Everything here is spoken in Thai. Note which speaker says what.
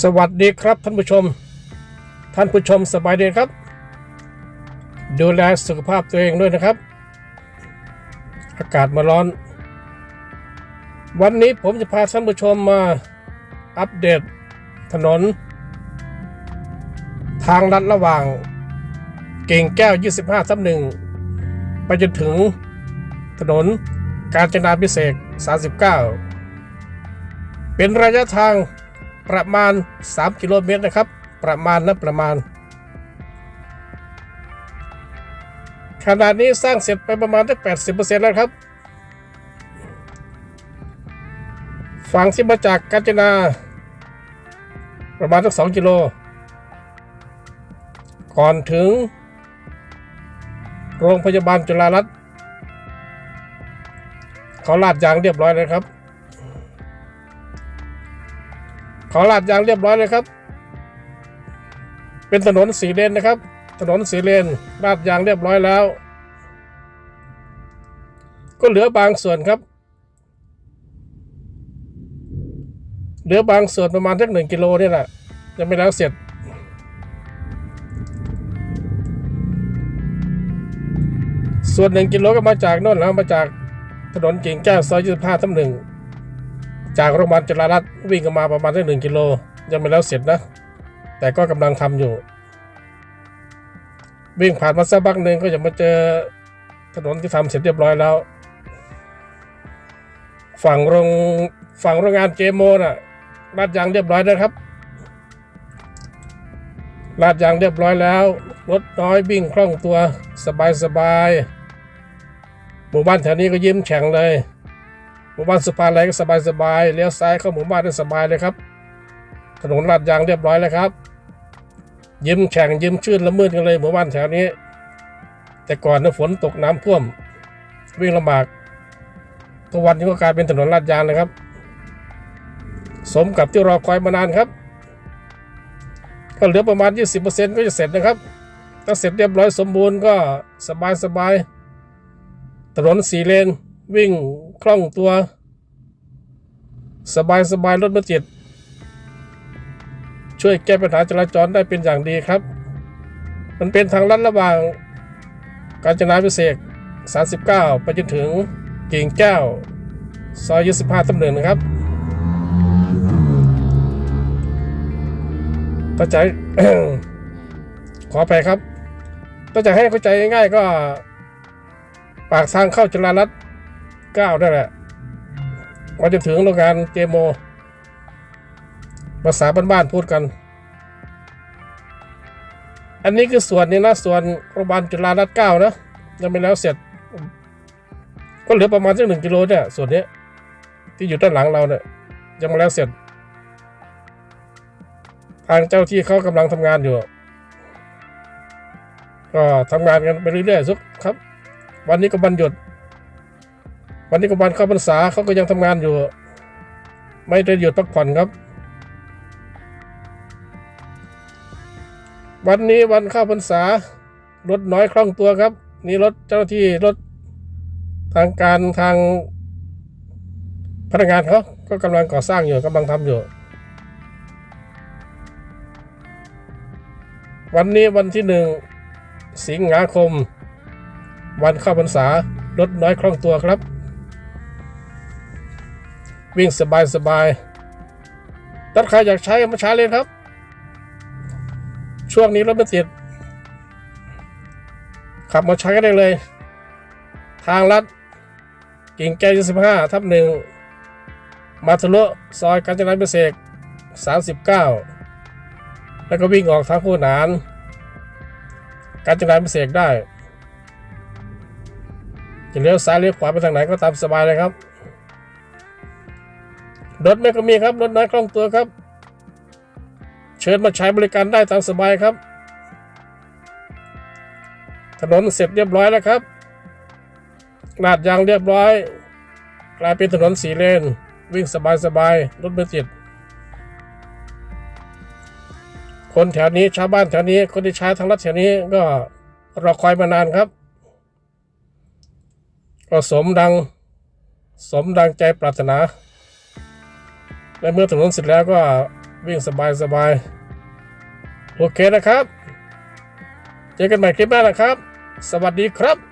Speaker 1: สวัสดีครับท่านผู้ชม ท่านผู้ชมสบายดีครับ ดูแลสุขภาพตัวเองด้วยนะครับ อากาศมาร้อน วันนี้ผมจะพาท่านผู้ชมมาอัปเดตถนน ทางลัดระหว่าง เก่งแก้ว 25ทับหนึ่งไปจนถึงถนนกาญจนาพิเศษก39 เป็นระยะทาง ประมาณ 3 กิโลเมตรนะครับ ประมาณนะประมาณขณะนี้สร้างเสร็จไปประมาณได้80%แล้วครับ ฝั่งที่มาจากกาญจนา ประมาณสัก2กิโล ก่อนถึง โรงพยาบาลจุฬารัตน์เขาลาดยางเรียบร้อยเลยครับ เขาลาดยางเรียบร้อยเลยครับ เป็นถนนสีเลนนะครับ ถนนสีเลนลาดยางเรียบร้อยแล้ว ก็เหลือบางส่วนครับ เหลือบางส่วนประมาณสักหนึ่งกิโลนี่แหละยังไม่แล้วเสร็จส่วนหนึ่งกิโลก็มาจากโน่นแล้วมาจากถนนกิ่งแก้วซอย25ทับหนึ่ง จากโรงพยาบาลจุฬารัตน์วิ่งกันมาประมาณสักหนึ่งกิโลยังไม่แล้วเสร็จนะ แต่ก็กำลังทำอยู่ วิ่งผ่านมาสักพักหนึ่งก็จะมาเจอถนนที่ทำเสร็จเรียบร้อยแล้ว ฝั่งโรงฝั่งโรงงานเจโมน่ะลาดยางเรียบร้อยนะครับลาดยางเรียบร้อยแล้ว รถน้อยวิ่งคล่องตัวสบายสบายหมู่บ้านแถวนี้ก็ยิ้มแฉ่งเลย หมู่บ้านสุภาลัยก็สบายสบายๆเลี้ยวซ้ายเข้าหมู่บ้านได้สบายเลยครับ ถนนลาดยางเรียบร้อยแล้วครับ ยิ้มแฉ่งยิ้มชื่นละมืดกันเลยหมู่บ้านแถวนี้ แต่ก่อนนะฝนตกน้ำท่วม วิ่งลำบากทุกวันนี้ก็กลายเป็นถนนลาดยางเลยครับ สมกับที่รอคอยมานานครับก็เหลือประมาณ 20%ก็จะเสร็จนะครับ ถ้าเสร็จเรียบร้อยสมบูรณ์ก็สบายสบายถนนสีเลนวิ่ง คล่องตัว สบายสบายรถเบอจ็ดช่วยแก้ปัญหาจราจรได้เป็นอย่างดีครับ มันเป็นทางลัดระหว่างกาญจนาพิเศษ 39 ไปจนถึงกิ่งแก้ว ซอย 25ตำเนินนะครับต้าใจขออภัยครับ ถ้าจให้เข้าใจง่ายๆก็ ปากทางเข้าจราลัด ก้าได้แหละมาจะถึงโรงงานเจโมภาษาบ้านๆพูดกัน อันนี้คือส่วนนี้นะส่วนโรงพยาบาลจุฬารัตเก้านะยังไม่แล้วเสร็จ ก็เหลือประมาณสักหนึ่งกิโลเนี่ยส่วนนี้ที่อยู่ด้านหลังเราเนี่ยยังไม่แล้วเสร็จ ทางเจ้าที่เขากำลังทำงานอยู่ ก็ทำงานกันไปเรื่อยๆสุกครับ วันนี้ก็บันหยุด วันนี้ก็วันเข้าพรรษาเขาก็ยังทำงานอยู่ ไม่ได้หยุดพักผ่อนครับ วันนี้วันเข้าพรรษารถน้อยคล่องตัวครับ นี่รถเจ้าหน้าที่รถทางการทางพนักงานเขาก็กำลังก่อสร้างอยู่กำลังทำอยู่ วันนี้วันที่หนึ่งสิงหาคม วันเข้าพรรษารถน้อยคล่องตัวครับ วิ่งสบายสบายถ้าใครอยากใช้มาใช้เลยครับ ช่วงนี้รถไม่ติด ขับมาใช้ก็ได้เลย ทางลัดกิ่งแก้ว25ทับหนึ่งมาทะลุซอยกาญจนาพิเศษก39 แล้วก็วิ่งออกทางคู่หนานการจนาพิเศษได้จะเลี้ยวซ้ายเลี้ยวขวาไปทางไหนก็ตามสบายเลยครับ รถไม่ก็มีครับรถน้อยคล่องตัวครับ เชิญมาใช้บริการได้ตามสบายครับ ถนนเสร็จเรียบร้อยแล้วครับลาดยางเรียบร้อย กลายเป็นถนนสีเลน วิ่งสบายสบายๆรถไม่ติดคนแถวนี้ชาวบ้านแถวนี้คนที่ใช้ทางลัดแถวนี้ก็รอคอยมานานครับ ก็สมดัง สมดังใจปรารถนา และเมื่อถนนเสร็จแล้วก็วิ่งสบายสบายๆโอเคนะครับ เจอกันใหม่คลิปหน้านะครับ สวัสดีครับ